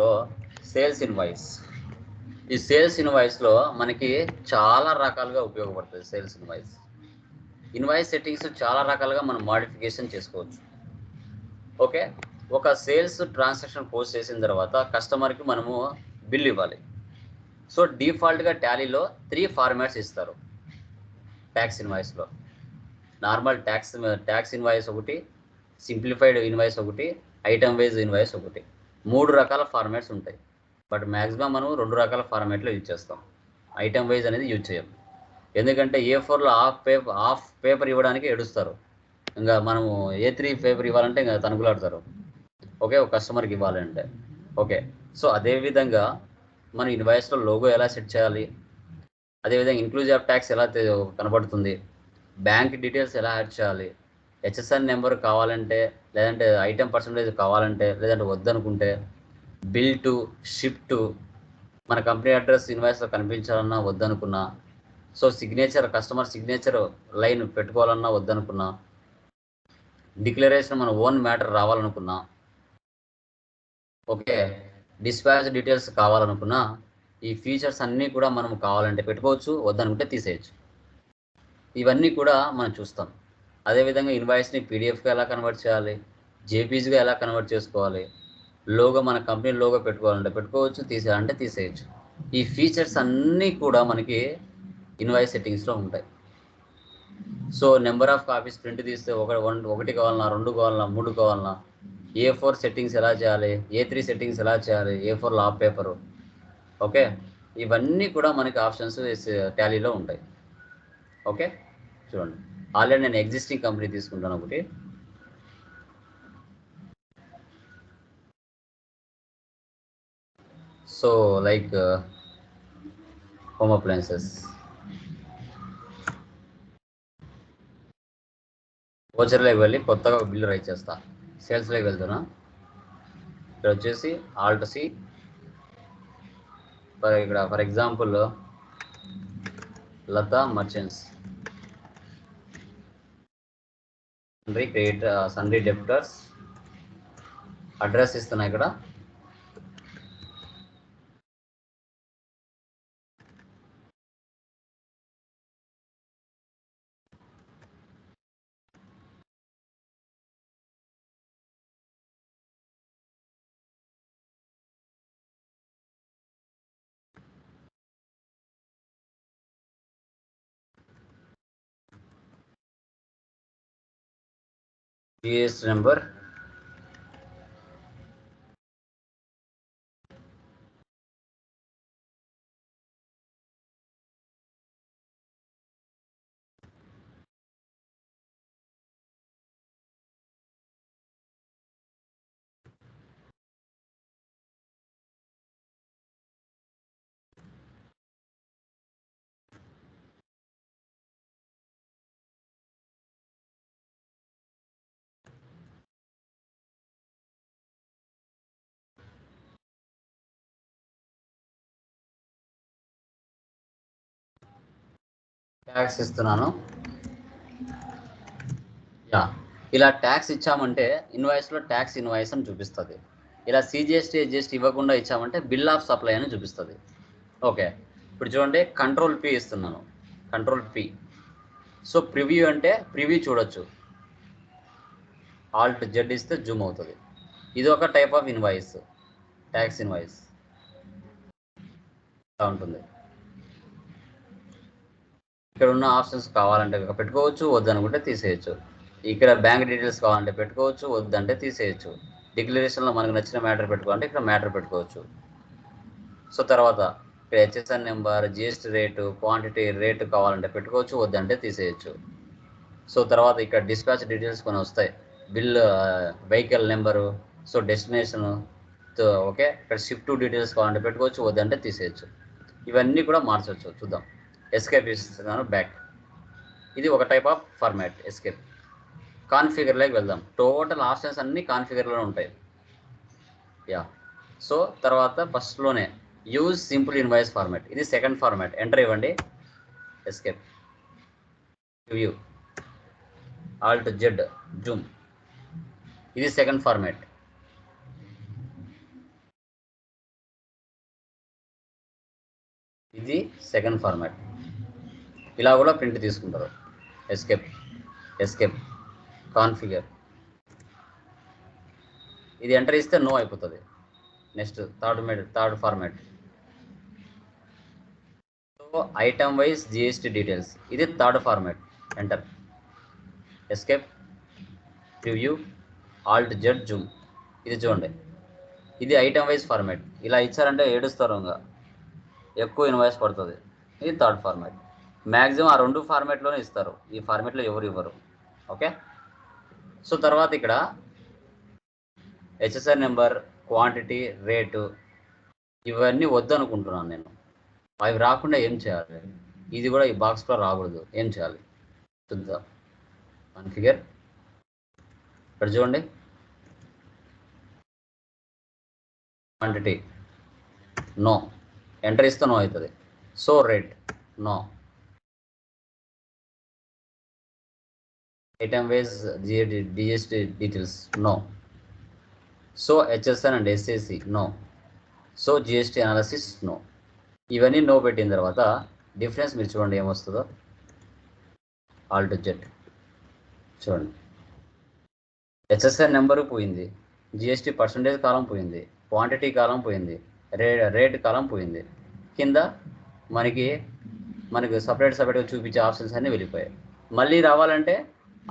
లో sales invoice ఈ sales ఇన్వాయిస్లో మనకి చాలా రకాలుగా ఉపయోగపడుతుంది సేల్స్ ఇన్వాయిస్ ఇన్వాయిస్ సెట్టింగ్స్ చాలా రకాలుగా మనం మాడిఫికేషన్ చేసుకోవచ్చు. ఓకే ఒక సేల్స్ ట్రాన్సాక్షన్ పోస్ట్ చేసిన తర్వాత కస్టమర్కి మనము బిల్ ఇవ్వాలి. సో డిఫాల్ట్గా టాలీలో త్రీ ఫార్మాట్స్ ఇస్తారు. ట్యాక్స్ ఇన్వాయిస్లో నార్మల్ ట్యాక్స్ ట్యాక్స్ ఇన్వాయిస్ ఒకటి సింప్లిఫైడ్ ఇన్వాయిస్ ఒకటి ఐటమ్ వైజ్ ఇన్వాయిస్ ఒకటి. మూడు రకాల ఫార్మాట్స్ ఉంటాయి. బట్ మ్యాక్సిమం మనం రెండు రకాల ఫార్మాట్లో యూజ్ చేస్తాం. ఐటమ్ వైజ్ అనేది యూజ్ చేయం ఎందుకంటే ఏ ఫోర్లో హాఫ్ పేపర్ హాఫ్ పేపర్ ఇవ్వడానికి ఏడుస్తారు. ఇంకా మనము ఏ త్రీ పేపర్ ఇవ్వాలంటే ఇంకా తనుకులాడతారు ఓకే ఒక కస్టమర్కి ఇవ్వాలంటే ఓకే సో అదేవిధంగా మనం ఇన్వాయిస్లో లోగో ఎలా సెట్ చేయాలి? అదేవిధంగా ఇంక్లూజివ్ ఆఫ్ ట్యాక్స్ ఎలా కనబడుతుంది? బ్యాంక్ డీటెయిల్స్ ఎలా యాడ్ చేయాలి? హెచ్ఎస్ఎన్ నెంబర్ కావాలంటే లేదంటే ఐటెం పర్సంటేజ్ కావాలంటే లేదంటే వద్దనుకుంటే బిల్ టు షిప్ టు మన కంపెనీ అడ్రస్ ఇన్వాయిస్లో కనిపించాలన్నా వద్దనుకున్నా so signature customer signature line పెట్టుకోవాలన్నా వద్దనుకున్నా డిక్లరేషన్ మన ఓన్ మ్యాటర్ రావాలనుకున్నా ఓకే డిస్పాచ్ డీటెయిల్స్ కావాలనుకున్నా ఈ ఫీచర్స్ అన్నీ కూడా మనం కావాలంటే పెట్టుకోవచ్చు వద్దనుకుంటే తీసేయచ్చు. ఇవన్నీ కూడా మనం చూస్తాం. అదేవిధంగా ఇన్వాయిస్ని పీడిఎఫ్గా ఎలా కన్వర్ట్ చేయాలి? జేపీజీగా ఎలా కన్వర్ట్ చేసుకోవాలి? లోగో మన కంపెనీ లోగో పెట్టుకోవాలంటే పెట్టుకోవచ్చు తీసేయాలంటే తీసేయచ్చు. ఈ ఫీచర్స్ అన్నీ కూడా మనకి ఇన్వాయిస్ సెట్టింగ్స్లో ఉంటాయి. So number of copies print తీస్తే ఒక వన్ ఒకటి కావాలన్నా రెండు కావాలన్నా మూడు కావాలన్నా ఏ ఫోర్ సెట్టింగ్స్ ఎలా చేయాలి? ఏ త్రీ సెట్టింగ్స్ ఎలా చేయాలి? ఏ ఫోర్ లాప్ పేపరు? ఓకే? ఇవన్నీ కూడా మనకి ఆప్షన్స్ టాలీలో ఉంటాయి. ఓకే? చూడండి. ఆల్రెడీ నేను ఎగ్జిస్టింగ్ కంపెనీ తీసుకుంటాను ఒకటి. సో లైక్ హోమ్ అప్లయన్సెస్ ఓచర్లోకి వెళ్ళి కొత్తగా ఒక బిల్లు రైట్ చేస్తా. సేల్స్లోకి వెళ్తున్నా. ఇక్కడ వచ్చేసి ఆల్ట్ సి ఇక్కడ for example Lata merchants sundry create debtors address ఇస్తున్నా ఇక్కడ. జిఎస్ నెంబర్ ట్యాక్స్ ఇస్తున్నాను. యా ఇలా ట్యాక్స్ ఇచ్చామంటే ఇన్వాయిస్లో ట్యాక్స్ ఇన్వాయిస్ అని చూపిస్తుంది. ఇలా సిజిఎస్టీ జిఎస్టీ ఇవ్వకుండా ఇచ్చామంటే బిల్ ఆఫ్ సప్లై అని చూపిస్తుంది. ఓకే ఇప్పుడు చూడండి కంట్రోల్ పి ఇస్తున్నాను. Control P. సో ప్రివ్యూ అంటే ప్రివ్యూ చూడొచ్చు. ఆల్ట్ జెడ్ ఇస్తే జూమ్ అవుతుంది. ఇది ఒక type of invoice tax invoice. ఉంటుంది. ఇక్కడ ఉన్న ఆప్షన్స్ కావాలంటే పెట్టుకోవచ్చు వద్దనుకుంటే తీసేయచ్చు. ఇక్కడ బ్యాంక్ డీటెయిల్స్ కావాలంటే పెట్టుకోవచ్చు వద్దంటే తీసేయచ్చు. డిక్లరేషన్లో మనకు నచ్చిన మ్యాటర్ పెట్టుకోవాలంటే ఇక్కడ మ్యాటర్ పెట్టుకోవచ్చు. సో తర్వాత ఇక్కడ HSN number GST rate quantity rate కావాలంటే పెట్టుకోవచ్చు వద్దంటే తీసేయచ్చు. సో తర్వాత ఇక్కడ డిస్పాచ్ డీటెయిల్స్ కొన్ని వస్తాయి. Bill vehicle number so destination okay? ఇక్కడ షిఫ్ట్ డీటెయిల్స్ కావాలంటే పెట్టుకోవచ్చు వద్దంటే తీసేయచ్చు. ఇవన్నీ కూడా మార్చవచ్చు చూద్దాం. ఎస్కేప్ ఇస్తున్నాను బ్యాక్ ఇది ఒక టైప్ ఆఫ్ ఫార్మాట్ ఎస్కేప్ కాన్ఫిగర్లోకి వెళ్దాం. టోటల్ ఆప్షన్స్ అన్నీ కాన్ఫిగర్లో ఉంటాయి. యా సో తర్వాత ఫస్ట్లోనే యూజ్ సింపుల్ ఇన్వాయిస్ ఫార్మాట్ ఇది సెకండ్ ఫార్మాట్ ఎంటర్ ఇవ్వండి. Escape view alt Z zoom ఇది సెకండ్ ఫార్మాట్ ఇది సెకండ్ ఫార్మాట్ ఇలా కూడా ప్రింట్ తీసుకుంటారు. ఎస్కేప్ ఎస్కేప్ కాన్ఫిగర్ ఇది ఎంటర్ ఇస్తే నో అయిపోతుంది. నెక్స్ట్ థర్డ్ మెడ్ third format so item wise GST details ఇది third format enter escape preview alt Z zoom ఇది చూడండి. ఇది ఐటమ్ వైజ్ ఫార్మాట్ ఇలా ఇచ్చారంటే ఏడుస్తారు ఇంకా. ఎక్కువ ఇన్వాయిస్ పడుతుంది. ఇది థర్డ్ ఫార్మాట్ మ్యాక్సిమం ఆ రెండు ఫార్మాట్లోనే ఇస్తారు. ఈ ఫార్మాట్లో ఎవరు ఇవ్వరు. ఓకే? సో తర్వాత ఇక్కడ హెచ్ఎస్ఆర్ నెంబర్ క్వాంటిటీ రేటు ఇవన్నీ వద్దనుకుంటున్నాను నేను. అవి రాకుండా ఏం చేయాలి? ఇది కూడా ఈ బాక్స్లో రాకూడదు. ఏం చేయాలి? చూద్దాం. ఫిగర్ ఇక్కడ చూడండి. క్వాంటిటీ నో ఎంటర్ ఇస్తే నో అవుతుంది. So rate no item wise DST details no so HSN and SSC no so GST analysis no ఇవన్నీ నో పెట్టిన తర్వాత డిఫరెన్స్ మీరు చూడండి ఏమొస్తుందో. ఆల్ టు జెడ్ చూడండి హెచ్ఎస్ఎన్ నెంబరు పోయింది. జిఎస్టీ పర్సంటేజ్ కాలం పోయింది. క్వాంటిటీ కాలం పోయింది. రే రేట్ కాలం పోయింది. కింద మనకి మనకి సపరేట్ సపరేట్గా చూపించే ఆప్షన్స్ అన్నీ వెళ్ళిపోయాయి. మళ్ళీ రావాలంటే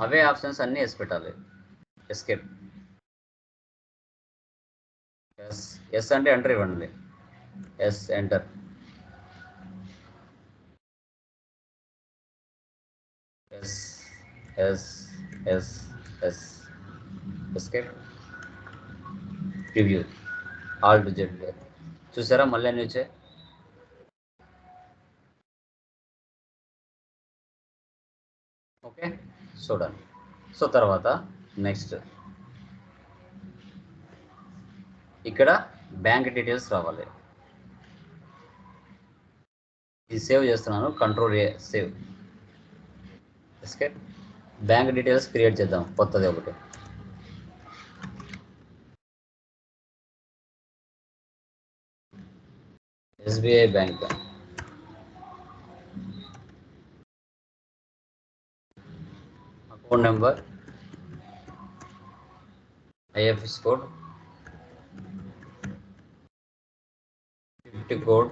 అవే ఆప్షన్స్ అన్నీ వేసి పెట్టాలి. ఎస్కేప్ ఎస్ ఎస్ అంటే ఎంటర్ ఇవ్వండి. Yes enter yes yes yes yes escape review alt Z చూసారా? మళ్ళీ అన్ని వచ్చాయి. చూడండి. సో తర్వాత నెక్స్ట్ ఇక్కడ బ్యాంక్ డీటెయిల్స్ రావాలి. ఇది సేవ్ చేస్తున్నాను control A save escape bank details create చేద్దాం కొత్తది ఒకటి. SBI bank account number IFS code fifty code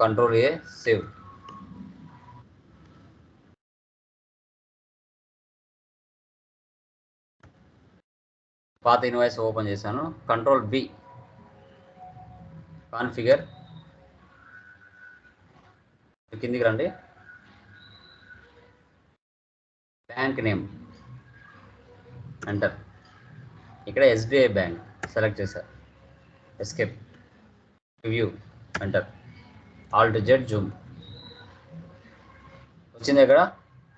control A save. పాత ఇన్వాయిస్ ఓపెన్ చేశాను. Control B configure. కిందికి రండి. బ్యాంక్ నేమ్ ఎంటర్ ఇక్కడ ఎస్బీఐ బ్యాంక్ సెలెక్ట్ చేశారు escape view enter alt Z zoom వచ్చింది ఇక్కడ?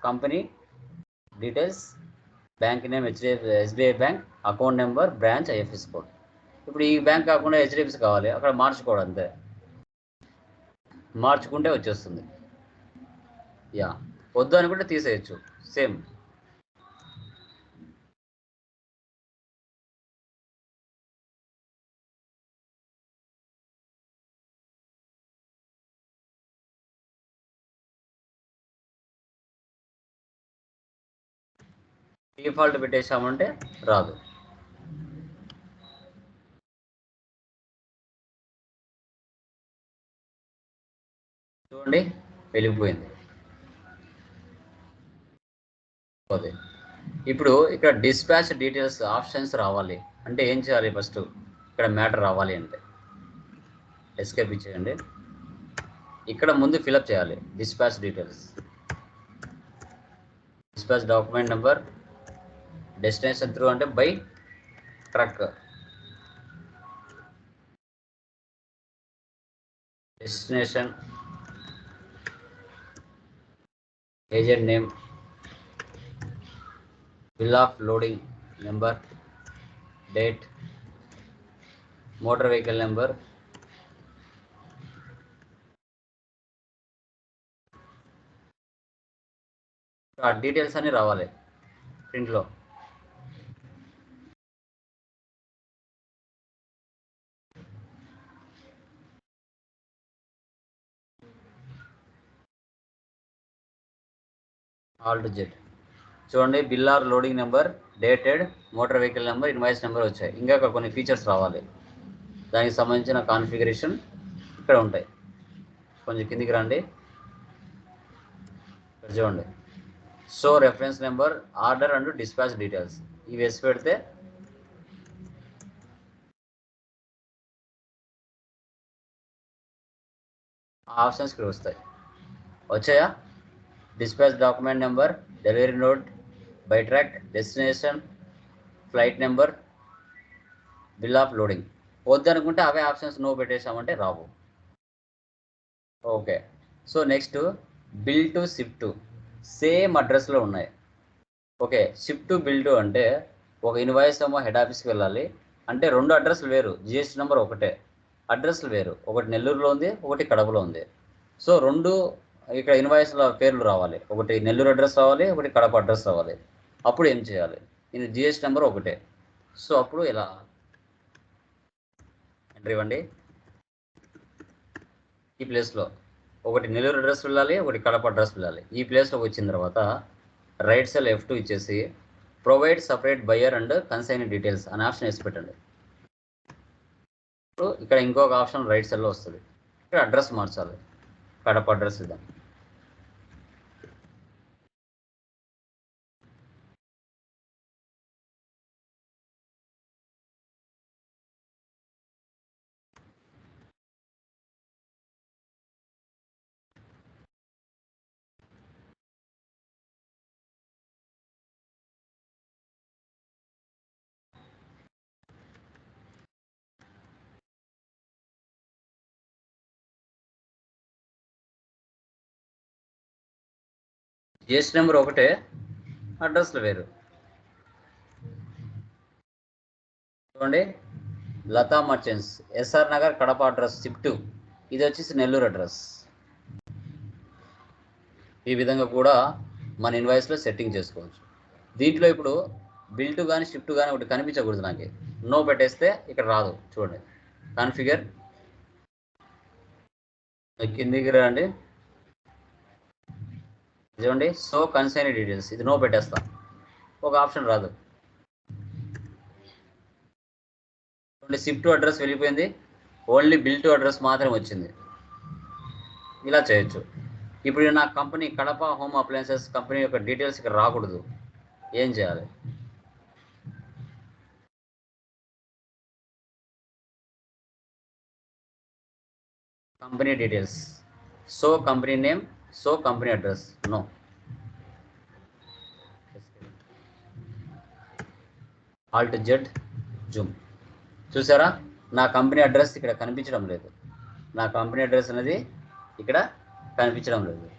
Company details bank name HDF SBI bank account number branch IFS code ఇప్పుడు ఈ బ్యాంక్ కాకుండా హెచ్డిఎఫ్సి కావాలి. అక్కడ మార్చుకోవడం అంతే. మార్చుకుంటే వచ్చేస్తుంది. యా వద్దు అనుకుంటే తీసేయచ్చు. సేమ్. డిఫాల్ట్ పెట్టేశామంటే రాదు. చూడండి వెళ్ళిపోయింది పోతే. ఇప్పుడు ఇక్కడ డిస్పాచ్ డీటెయిల్స్ ఆప్షన్స్ రావాలి. అంటే ఏం చేయాలి ఫస్ట్ ఇక్కడ మ్యాటర్ రావాలి అంటే. ఎస్కేప్ ఇచ్చేయండి. ఇక్కడ ముందు ఫిలప్ చేయాలి dispatch details dispatch document number destination through అంటే by truck destination agent name bill of loading number date motor vehicle number details అన్ని రావాలి ప్రింట్లో. ఆల్ టు జెడ్ చూడండి bill or loading number dated motor vehicle number invoice number వచ్చాయి. ఇంకా కొన్ని features రావాలి. దానికి సంబంధించిన కాన్ఫిగరేషన్ ఇక్కడ ఉంటాయి. కొంచెం కిందికి రండి. ఇక్కడ చూడండి. So reference number order and dispatch details ఇవి వేసి పెడితే ఆ ఆప్షన్స్ ఇక్కడ వస్తాయి. వచ్చాయా? Dispatch document number delivery note by track destination flight number bill of loading వద్దనుకుంటే అవే ఆప్షన్స్ నో పెట్టేసామంటే రావు. Okay so next bill to shift to same అడ్రస్లో ఉన్నాయి. Okay shift to bill to అంటే ఒక ఇన్వాయిస్ ఏమో హెడ్ ఆఫీస్కి వెళ్ళాలి. అంటే రెండు అడ్రస్లు వేరు. జిఎస్టీ నెంబర్ ఒకటే. అడ్రస్లు వేరు. ఒకటి నెల్లూరులో ఉంది ఒకటి కడపలో ఉంది. సో రెండు ఇక్కడ ఇన్వాయిస్ల పేర్లు రావాలి. ఒకటి నెల్లూరు అడ్రస్ రావాలి ఒకటి కడప అడ్రస్ రావాలి. అప్పుడు ఏం చేయాలి? ఇది జిఎస్టీ నెంబర్ ఒకటే. సో అప్పుడు ఇలా ఎంట్రీ ఇవ్వండి. ఈ ప్లేస్లో ఒకటి నెల్లూరు అడ్రస్ వెళ్ళాలి ఒకటి కడప అడ్రస్ వెళ్ళాలి. ఈ ప్లేస్లోకి వచ్చిన తర్వాత రైట్ సెల్ ఎఫ్ టూ ఇచ్చేసి provide separate buyer and consign details అనే ఆప్షన్ వేసి పెట్టండి. ఇక్కడ ఇంకొక ఆప్షన్ రైట్ సెల్లో వస్తుంది. ఇక్కడ అడ్రస్ మార్చాలి. కడప అడ్రస్ ఇద్దాం. ఏస్ నెంబర్ ఒకటే అడ్రస్లు వేరు. చూడండి Lata merchants SR Nagar Kadapa address shift ఇది వచ్చేసి నెల్లూరు అడ్రస్. ఈ విధంగా కూడా మన ఇన్వాయిస్లో సెట్టింగ్ చేసుకోవచ్చు. దీంట్లో ఇప్పుడు బిల్టు కానీ షిఫ్ట్ కానీ ఒకటి కనిపించకూడదు నాకు. నో పెట్టేస్తే ఇక్కడ రాదు. చూడండి. కాన్ఫిగర్. కిందికి రండి. చూడండి సో కన్సైన్ డీటెయిల్స్ ఇది నో పెట్టేస్తా. ఒక ఆప్షన్ రాదు. చూడండి షిఫ్ట్ టు అడ్రస్ వెళ్ళిపోయింది. ఓన్లీ బిల్ టు అడ్రస్ మాత్రం వచ్చింది. ఇలా చేయొచ్చు. ఇప్పుడు నా company Kadapa home appliances company యొక్క డీటెయిల్స్ ఇక్కడ రాకూడదు. ఏం చేయాలి? Company details so company name so company address no. alt z zoom. చూసారా? నా కంపెనీ అడ్రస్ ఇక్కడ కనిపించడం లేదు. నా కంపెనీ అడ్రస్ అనేది ఇక్కడ కనిపించడం లేదు.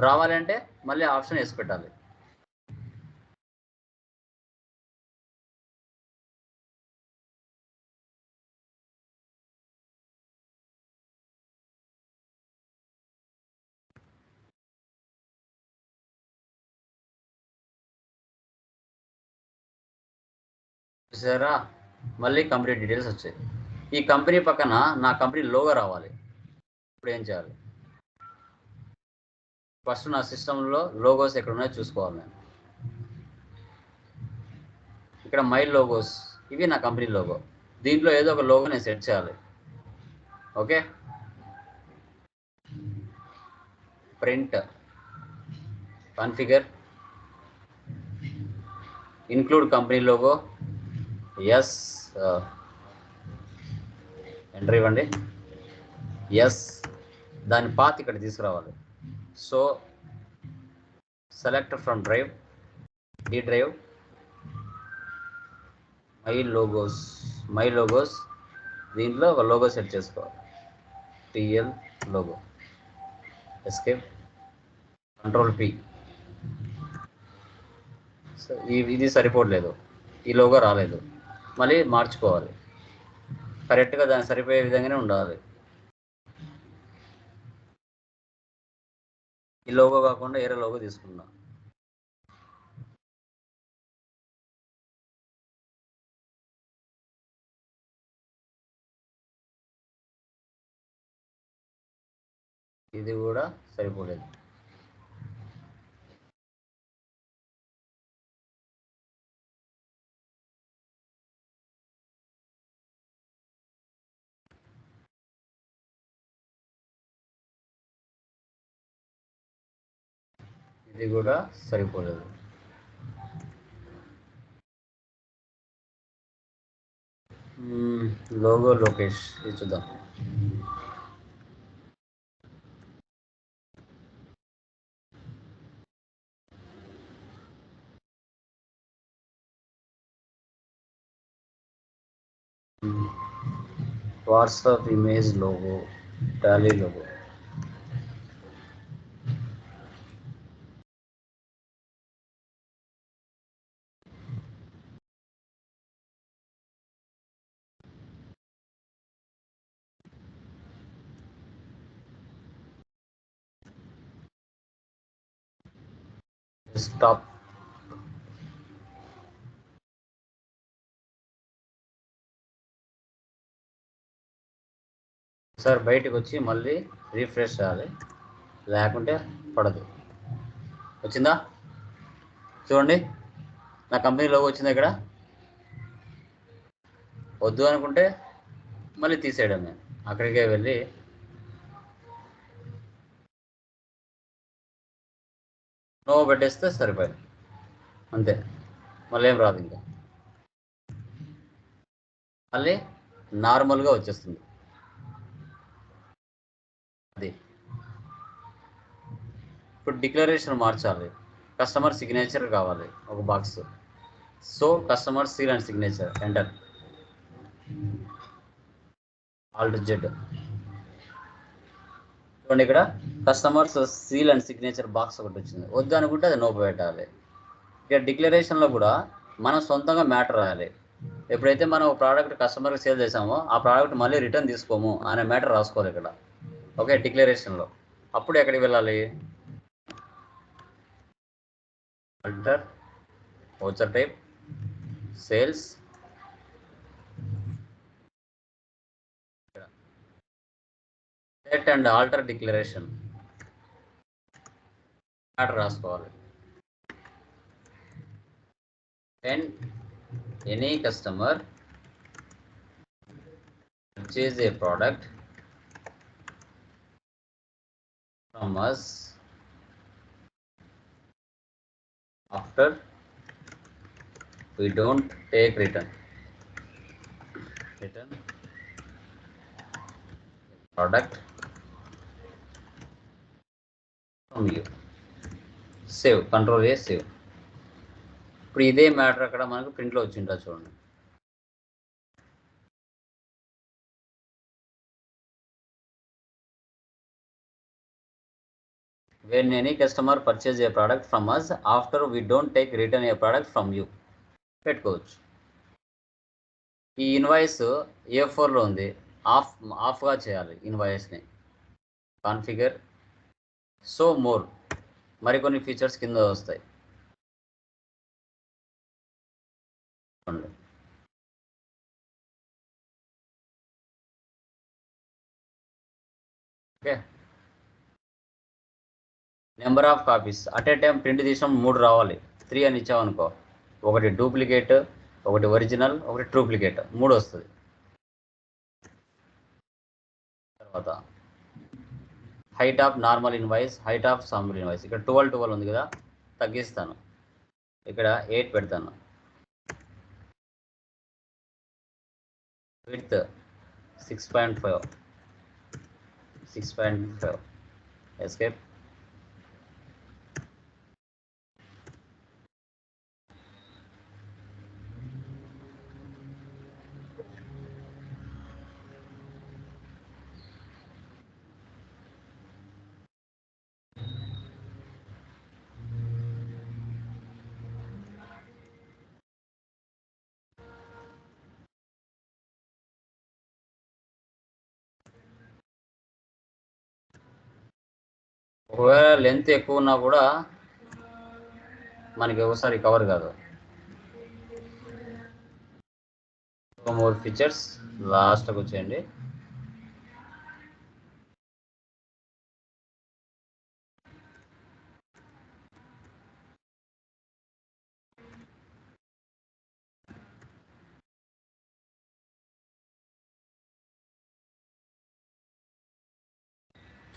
రావాలంటే మళ్ళీ ఆప్షన్ వేసి పెట్టాలి. చూసారా? మళ్ళీ కంపెనీ డీటెయిల్స్ వచ్చాయి. ఈ కంపెనీ పక్కన నా కంపెనీ లోగో రావాలి. ఇప్పుడు ఏం చేయాలి? ఫస్ట్ నా సిస్టంలో లోగోస్ ఎక్కడ ఉన్నాయో చూసుకోవాలి నేను. ఇక్కడ మై లోగోస్ ఇవి నా కంపెనీ లోగో దీంట్లో ఏదో ఒక లోగో నేను సెట్ చేయాలి. Okay? Print configure include company logo yes enter uh, ఇవ్వండి. ఎస్ దాని పాత్ ఇక్కడ తీసుకురావాలి. So select from drive D drive my logos my logos దీంట్లో ఒక లోగో సెట్ చేసుకోవాలి. TL logo escape control P so ఇది సరిపోవట్లేదు. ఈ లోగో రాలేదు. మళ్ళీ మార్చుకోవాలి. కరెక్ట్గా దాన్ని సరిపోయే విధంగానే ఉండాలి. ఈ లోగో కాకుండా ఏరే లోగో తీసుకుందాం. ఇది కూడా సరిపోలేదు. ఇది కూడా సరిపోలేదు. లోగో లోకేష్ ఇది చూద్దాం. WhatsApp image logo Tally logo. Stop sir బయటకు వచ్చి మళ్ళీ రీఫ్రెష్ చేయాలి. లేకుంటే పడదు. వచ్చిందా? చూడండి. నా కంపెనీ లోగో వచ్చిందా ఇక్కడ? వద్దు అనుకుంటే మళ్ళీ తీసేయడం నేను అక్కడికే వెళ్ళి నో పెట్టేస్తే సరిపోయింది. అంతే. మళ్ళీ ఏం రాదు ఇంకా. మళ్ళీ నార్మల్గా వచ్చేస్తుంది. అది. ఇప్పుడు డిక్లరేషన్ మార్చాలి. కస్టమర్ సిగ్నేచర్ కావాలి ఒక box. So customer seal and signature. Enter. Alt Z. చూడండి ఇక్కడ. Customers seal and signature box ఒకటి వచ్చింది. వద్దు అనుకుంటే అది నోపు పెట్టాలి. ఇక డిక్లరేషన్లో కూడా మనం సొంతంగా మ్యాటర్ రాయాలి. ఎప్పుడైతే మనం ప్రోడక్ట్ కస్టమర్కి సేల్ చేసామో ఆ ప్రోడక్ట్ మళ్ళీ రిటర్న్ తీసుకోము అనే మ్యాటర్ రాసుకోవాలి ఇక్కడ. ఓకే డిక్లరేషన్లో అప్పుడు ఎక్కడికి వెళ్ళాలి? Alter voucher type sales set and alter declaration. at as And Then any customer purchase a product from us after we don't take return return product ఉంది సేవ్ కంట్రోల్ ఏ సేవ్ ఇప్పుడు ఇదే matter అక్కడ మనకు ప్రింట్లో వచ్చిండ చూడండి. When any customer purchase a product from us after we don't take return a product from you పెట్టుకోవచ్చు. ఈ ఇన్వాయిస్ ఏ ఫోర్లో ఉంది. ఆఫ్ ఆఫ్గా చేయాలి ఇన్వాయిస్ని కాన్ఫిగర్ సో మోర్. మరికొన్ని ఫీచర్స్ కింద వస్తాయి. Okay. Number of copies. At a time print తీసాం మూడు రావాలి. త్రీ అని ఇచ్చామనుకో. ఒకటి డూప్లికేట్ ఒకటి ఒరిజినల్ ఒకటి ట్రూప్లికేట్. మూడు వస్తుంది. తర్వాత height of normal invoice height of simple invoice ఇక్కడ ట్వెల్వ్ ట్వెల్వ్ ఉంది కదా తగ్గిస్తాను. ఇక్కడ ఎయిట్ పెడతాను. With six point five. Six point five. Escape. ఒకవేళ లెంత్ ఎక్కువ ఉన్నా కూడా మనకి ఒకసారి కవర్ కాదు. మోర్ ఫీచర్స్ లాస్ట్కి వచ్చేయండి.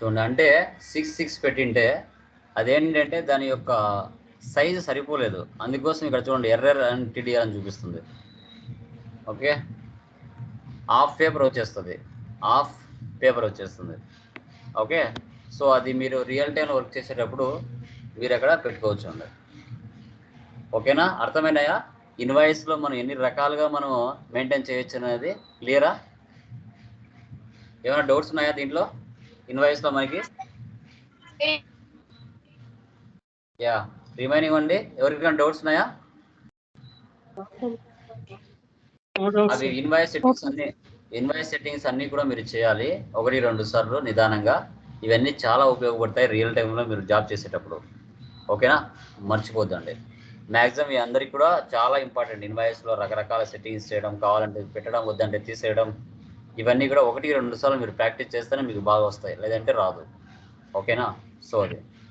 చూడండి. అంటే సిక్స్ సిక్స్ పెట్టింటే అదేంటంటే దాని యొక్క సైజు సరిపోలేదు. అందుకోసం ఇక్కడ చూడండి ఎర్రర్ అండ్ టీడీఆర్ అని చూపిస్తుంది. ఓకే? హాఫ్ పేపర్ వచ్చేస్తుంది. హాఫ్ పేపర్ వచ్చేస్తుంది. ఓకే? సో అది మీరు రియల్ టైం వర్క్ చేసేటప్పుడు మీరు అక్కడ పెట్టుకోవచ్చు అండి. ఓకేనా? అర్థమైనాయా? ఇన్వాయిస్లో మనం ఎన్ని రకాలుగా మనం మెయింటైన్ చేయొచ్చు అనేది క్లియరా ఏమైనా డౌట్స్ ఉన్నాయా దీంట్లో? ఇన్వాయిస్లో మనకి? యా రిమైనింగ్ అండి ఎవరికైనా డౌట్స్ ఉన్నాయా? అవి ఇన్వాయిస్ సెట్టింగ్స్ అన్ని ఇన్వాయిస్ సెట్టింగ్స్ అన్ని కూడా మీరు చేయాలి. ఒకటి రెండు సార్లు నిదానంగా. ఇవన్నీ చాలా ఉపయోగపడతాయి రియల్ టైంలో మీరు జాబ్ చేసేటప్పుడు. ఓకేనా? మర్చిపోద్దండి. మ్యాక్సిమం మీ అందరికి కూడా చాలా ఇంపార్టెంట్. ఇన్వాయిస్లో రకరకాల సెట్టింగ్స్ చేయడం కావాలంటే పెట్టడం వద్దంటే తీసేయడం ఇవన్నీ కూడా ఒకటి రెండు సార్లు మీరు ప్రాక్టీస్ చేస్తేనే మీకు బాగా వస్తాయి. లేదంటే రాదు. ఓకేనా? సో అది.